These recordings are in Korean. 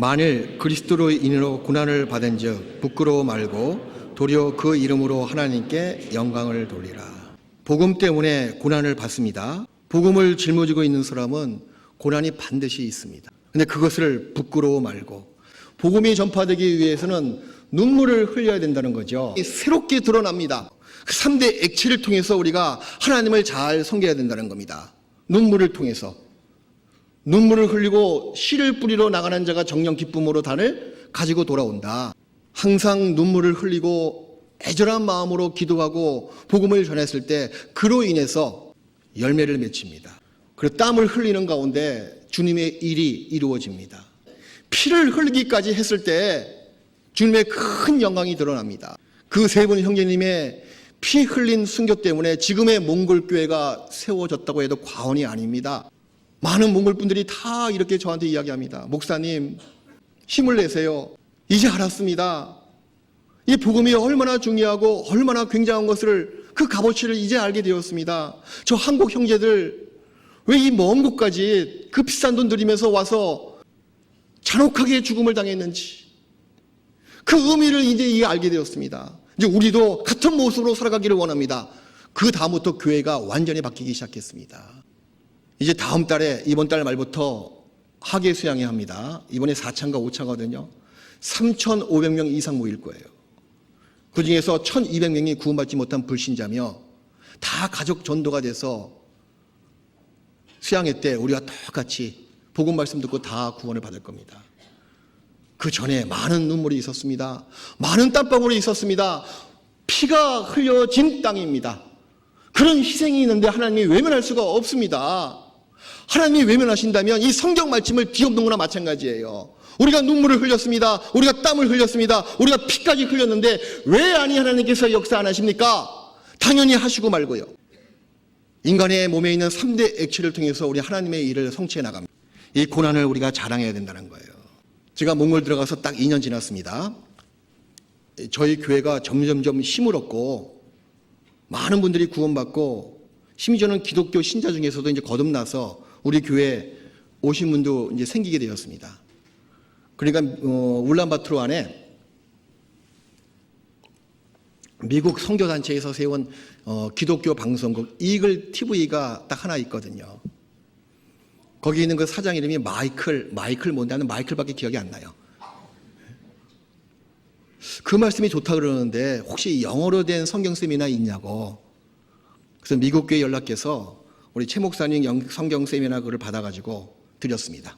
만일 그리스도로 인으로 고난을 받은즉 부끄러워 말고 도리어 그 이름으로 하나님께 영광을 돌리라. 복음 때문에 고난을 받습니다. 복음을 짊어지고 있는 사람은 고난이 반드시 있습니다. 근데 그것을 부끄러워 말고 복음이 전파되기 위해서는 눈물을 흘려야 된다는 거죠. 새롭게 드러납니다. 그 3대 액체를 통해서 우리가 하나님을 잘 섬겨야 된다는 겁니다. 눈물을 통해서. 눈물을 흘리고 씨를 뿌리러 나가는 자가 정령 기쁨으로 단을 가지고 돌아온다. 항상 눈물을 흘리고 애절한 마음으로 기도하고 복음을 전했을 때 그로 인해서 열매를 맺힙니다. 그리고 땀을 흘리는 가운데 주님의 일이 이루어집니다. 피를 흘리기까지 했을 때 주님의 큰 영광이 드러납니다. 그 세 분 형제님의 피 흘린 순교 때문에 지금의 몽골 교회가 세워졌다고 해도 과언이 아닙니다. 많은 몽골 분들이 다 이렇게 저한테 이야기합니다. 목사님, 힘을 내세요. 이제 알았습니다. 이 복음이 얼마나 중요하고 얼마나 굉장한 것을 그 값어치를 이제 알게 되었습니다. 저 한국 형제들 왜 이 먼 곳까지 그 비싼 돈 들이면서 와서 잔혹하게 죽음을 당했는지 그 의미를 이제 알게 되었습니다. 이제 우리도 같은 모습으로 살아가기를 원합니다. 그 다음부터 교회가 완전히 바뀌기 시작했습니다. 이제 다음 달에 이번 달 말부터 학예 수양회 합니다. 이번에 4차인가 5차거든요. 3,500명 이상 모일 거예요. 그 중에서 1,200명이 구원받지 못한 불신자며 다 가족 전도가 돼서 수양회 때 우리가 똑같이 복음 말씀 듣고 다 구원을 받을 겁니다. 그 전에 많은 눈물이 있었습니다. 많은 땀방울이 있었습니다. 피가 흘려진 땅입니다. 그런 희생이 있는데 하나님이 외면할 수가 없습니다. 하나님이 외면하신다면 이 성경 말씀을 뒤엎는 거나 마찬가지예요. 우리가 눈물을 흘렸습니다. 우리가 땀을 흘렸습니다. 우리가 피까지 흘렸는데 왜 아니 하나님께서 역사 안 하십니까? 당연히 하시고 말고요. 인간의 몸에 있는 3대 액체를 통해서 우리 하나님의 일을 성취해 나갑니다. 이 고난을 우리가 자랑해야 된다는 거예요. 제가 몽골 들어가서 딱 2년 지났습니다. 저희 교회가 점점점 힘을 얻고 많은 분들이 구원받고 심지어는 기독교 신자 중에서도 이제 거듭나서 우리 교회 오신 분도 이제 생기게 되었습니다. 그러니까 어, 울란바토르 안에 미국 선교 단체에서 세운 어, 기독교 방송국 이글 TV가 딱 하나 있거든요. 거기 있는 그 사장 이름이 마이클 마이클 뭔데 하는 마이클밖에 기억이 안 나요. 그 말씀이 좋다 그러는데 혹시 영어로 된 성경 세미나 있냐고. 그래서 미국 교회 연락해서 우리 최 목사님 영- 성경 세미나 그를 받아가지고 드렸습니다.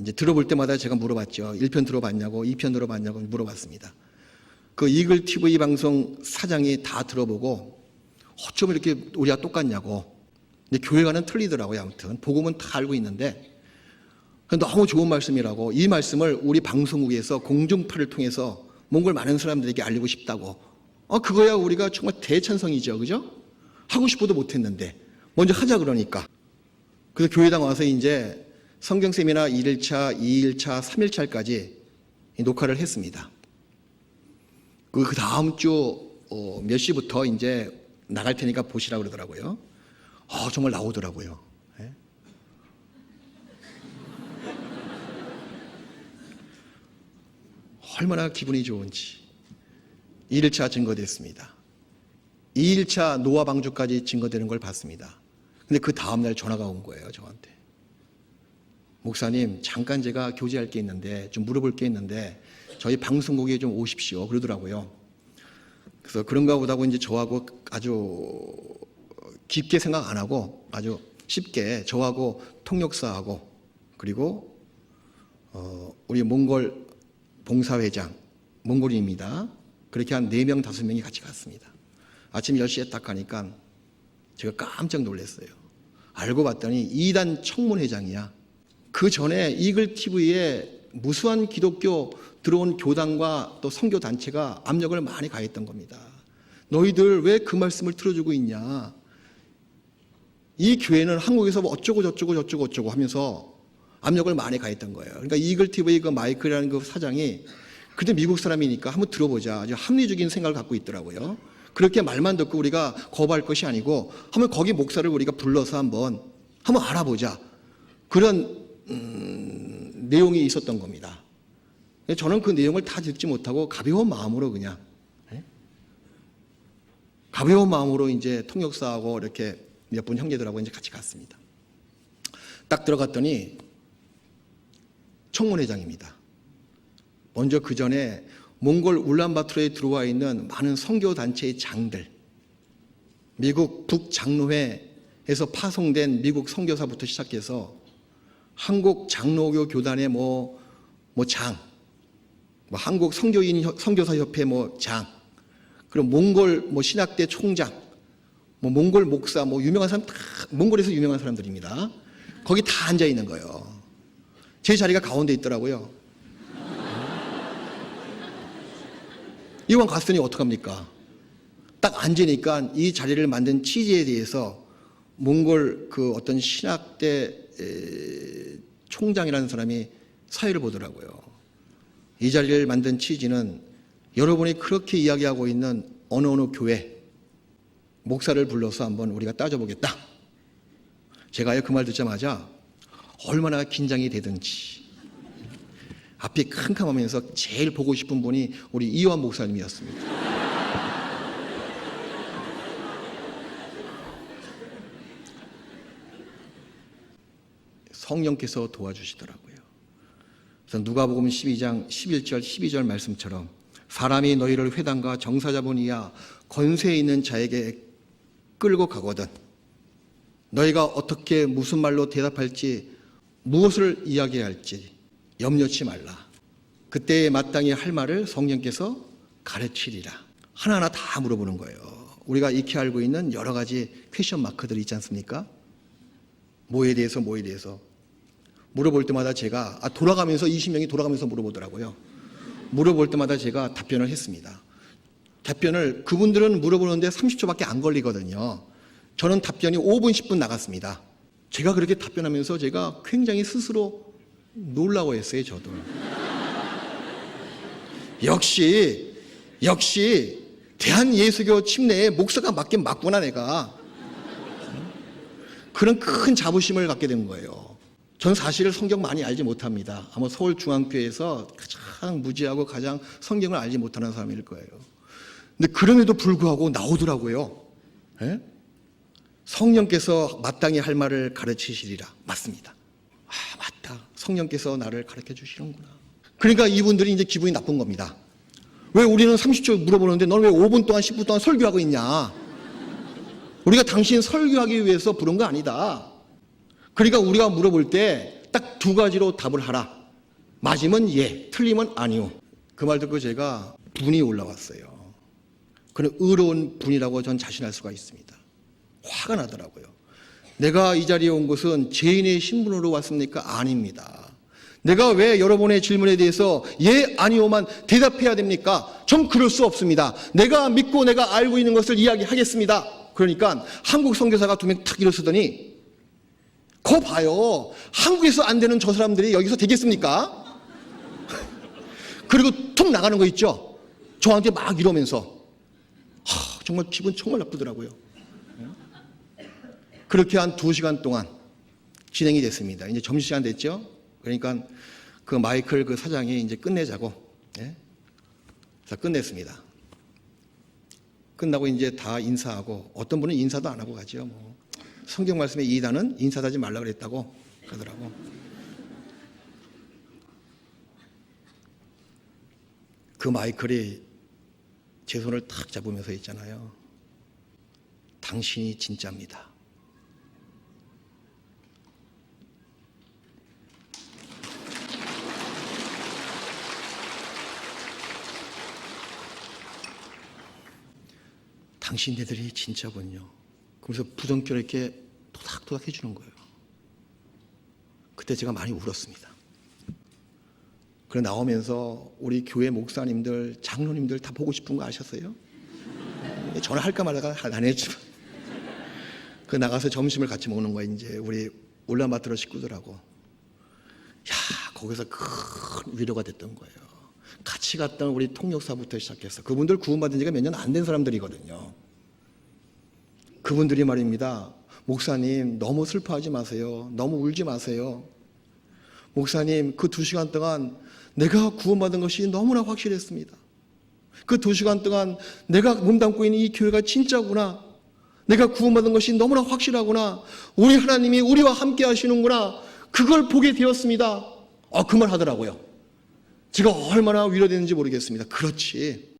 이제 들어볼 때마다 제가 물어봤죠. 1편 들어봤냐고, 2편 들어봤냐고 물어봤습니다. 그 이글 TV 방송 사장이 다 들어보고 어쩜 이렇게 우리가 똑같냐고. 근데 교회가는 틀리더라고요. 아무튼 복음은 다 알고 있는데 너무 좋은 말씀이라고 이 말씀을 우리 방송국에서 공중파를 통해서 몽골 많은 사람들에게 알리고 싶다고. 어 그거야 우리가 정말 대찬성이죠, 그죠? 하고 싶어도 못했는데 먼저 하자 그러니까. 그래서 교회당 와서 이제 성경 세미나 1일차, 2일차, 3일차까지 녹화를 했습니다. 그, 그 다음 주 어, 몇 시부터 이제 나갈 테니까 보시라 그러더라고요. 어, 정말 나오더라고요. 예? 얼마나 기분이 좋은지. 1일차 증거됐습니다. 2일차 노아 방주까지 증거되는 걸 봤습니다. 근데 그 다음날 전화가 온 거예요, 저한테. 목사님, 잠깐 제가 교제할 게 있는데, 좀 물어볼 게 있는데, 저희 방송국에 좀 오십시오. 그러더라고요. 그래서 그런가 보다고 이제 저하고 아주 깊게 생각 안 하고 아주 쉽게 저하고 통역사하고 그리고 어 우리 몽골 봉사회장 몽골인입니다. 그렇게 한 4명, 5명이 같이 갔습니다. 아침 10시에 딱 가니까 제가 깜짝 놀랐어요. 알고 봤더니 이단 청문회장이야. 그 전에 이글 TV에 무수한 기독교 들어온 교단과 또 선교 단체가 압력을 많이 가했던 겁니다. 너희들 왜 그 말씀을 틀어주고 있냐? 이 교회는 한국에서 뭐 어쩌고 저쩌고 저쩌고 어쩌고 하면서 압력을 많이 가했던 거예요. 그러니까 이글 TV 그 마이클이라는 그 사장이 그때 미국 사람이니까 한번 들어보자. 아주 합리적인 생각을 갖고 있더라고요. 그렇게 말만 듣고 우리가 거부할 것이 아니고 한번 거기 목사를 우리가 불러서 한번 한번 알아보자. 그런 음, 내용이 있었던 겁니다. 저는 그 내용을 다 듣지 못하고 가벼운 마음으로 그냥 예? 가벼운 마음으로 이제 통역사하고 이렇게 몇 분 형제들하고 이제 같이 갔습니다. 딱 들어갔더니 청문회장입니다. 먼저 그 전에 몽골 울란바토르에 들어와 있는 많은 선교 단체의 장들, 미국 북장로회에서 파송된 미국 선교사부터 시작해서 한국 장로교 교단의 뭐, 뭐 장, 뭐 한국 선교인 협- 선교사 협회 뭐 장, 그리고 몽골 뭐 신학대 총장, 뭐 몽골 목사, 뭐 유명한 사람 다 몽골에서 유명한 사람들입니다. 거기 다 앉아 있는 거예요. 제 자리가 가운데 있더라고요. 이왕 갔으니 어떡합니까? 딱 앉으니까 이 자리를 만든 취지에 대해서 몽골 그 어떤 신학대 에, 총장이라는 사람이 사회를 보더라고요. 이 자리를 만든 취지는 여러분이 그렇게 이야기하고 있는 어느 어느 교회 목사를 불러서 한번 우리가 따져보겠다. 제가요 그말 듣자마자 얼마나 긴장이 되든지 앞이 캄캄하면서 제일 보고 싶은 분이 우리 이완 목사님이었습니다. 성령께서 도와주시더라고요. 그래서 누가복음 12장 11절 12절 말씀처럼 사람이 너희를 회당과 정사자분 이야 권세 있는 자에게 끌고 가거든 너희가 어떻게 무슨 말로 대답할지 무엇을 이야기해야 할지 염려치 말라. 그때에 마땅히 할 말을 성령께서 가르치리라. 하나하나 다 물어보는 거예요. 우리가 익히 알고 있는 여러 가지 퀘션 마크들이 있지 않습니까? 뭐에 대해서 뭐에 대해서 물어볼 때마다 제가 아, 돌아가면서 20명이 돌아가면서 물어보더라고요. 물어볼 때마다 제가 답변을 했습니다. 답변을 그분들은 물어보는데 30초밖에 안 걸리거든요. 저는 답변이 5분 10분 나갔습니다. 제가 그렇게 답변하면서 제가 굉장히 스스로 놀라고 했어요, 저도. 역시 역시 대한예수교 침례에 목사가 맞긴 맞구나 내가. 그런 큰 자부심을 갖게 된 거예요. 전 사실 성경 많이 알지 못합니다. 아마 서울중앙교회에서 가장 무지하고 가장 성경을 알지 못하는 사람일 거예요. 근데 그럼에도 불구하고 나오더라고요. 예? 성령께서 마땅히 할 말을 가르치시리라. 맞습니다. 성령께서 나를 가르쳐 주시는구나. 그러니까 이분들이 이제 기분이 나쁜 겁니다. 왜 우리는 30초 물어보는데 너는 왜 5분 동안 10분 동안 설교하고 있냐? 우리가 당신 설교하기 위해서 부른 거 아니다. 그러니까 우리가 물어볼 때 딱 두 가지로 답을 하라. 맞으면 예, 틀리면 아니요. 그 말 듣고 제가 분이 올라왔어요. 그런 의로운 분이라고 전 자신할 수가 있습니다. 화가 나더라고요. 내가 이 자리에 온 것은 죄인의 신분으로 왔습니까? 아닙니다. 내가 왜 여러분의 질문에 대해서 예, 아니오만 대답해야 됩니까? 전 그럴 수 없습니다. 내가 믿고 내가 알고 있는 것을 이야기하겠습니다. 그러니까 한국 선교사가 두 명 탁 일어서더니 거 봐요. 한국에서 안 되는 저 사람들이 여기서 되겠습니까? 그리고 툭 나가는 거 있죠? 저한테 막 이러면서 하, 정말 기분 정말 나쁘더라고요. 그렇게 한 두 시간 동안 진행이 됐습니다. 이제 점심시간 됐죠? 그러니까 그 마이클 그 사장이 이제 끝내자고, 예? 자, 끝냈습니다. 끝나고 이제 다 인사하고 어떤 분은 인사도 안 하고 가죠. 뭐. 성경 말씀에 이단은 인사도 하지 말라 그랬다고 그러더라고. 그 마이클이 제 손을 탁 잡으면서 있잖아요. 당신이 진짜입니다. 당신네들이 진짜군요. 그래서 부정결 이렇게 토닥토닥 해주는 거예요. 그때 제가 많이 울었습니다. 그래 나오면서 우리 교회 목사님들, 장로님들 다 보고 싶은 거 아셨어요? 전화할까 말까 안 했지만. 그 나가서 점심을 같이 먹는 거야, 이제. 우리 울란바토르 식구들하고. 야, 거기서 큰 위로가 됐던 거예요. 같이 갔던 우리 통역사부터 시작해서 그분들 구원받은 지가 몇 년 안 된 사람들이거든요. 그분들이 말입니다. 목사님, 너무 슬퍼하지 마세요. 너무 울지 마세요. 목사님, 그 두 시간 동안 내가 구원받은 것이 너무나 확실했습니다. 그 두 시간 동안 내가 몸담고 있는 이 교회가 진짜구나. 내가 구원받은 것이 너무나 확실하구나. 우리 하나님이 우리와 함께 하시는구나. 그걸 보게 되었습니다. 아, 그말 하더라고요. 제가 얼마나 위로되는지 모르겠습니다. 그렇지.